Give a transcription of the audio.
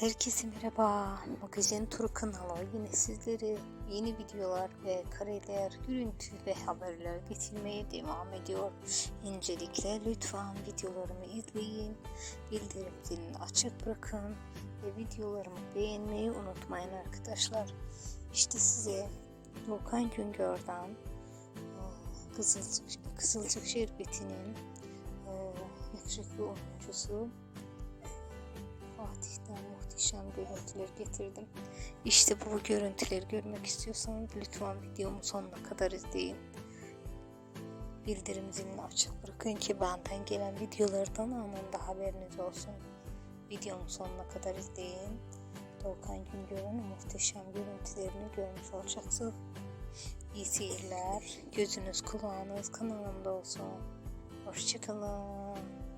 Herkese merhaba. Magazin Turu kanalı yine sizlere yeni videolar ve kareler, görüntü ve haberler getirmeye devam ediyor. İncelikle lütfen videolarımı izleyin, bildirim zilini açık bırakın ve videolarımı beğenmeyi unutmayın arkadaşlar. İşte size Volkan Güngör'den e, Kızılcık, Kızılcık Şerbeti'nin e, yakışıklı oyuncusu Fatih'ten muhteşem görüntüler getirdim. İşte bu görüntüleri görmek istiyorsanız lütfen videomu sonuna kadar izleyin. Bildirim zilini açık bırakın ki benden gelen videolardan anında haberiniz olsun. Videomu sonuna kadar izleyin. Doğukan Güngör'ün muhteşem görüntülerini görmüş olacaksınız. İyi seyirler. Gözünüz kulağınız kanalımda olsun. Hoşçakalın.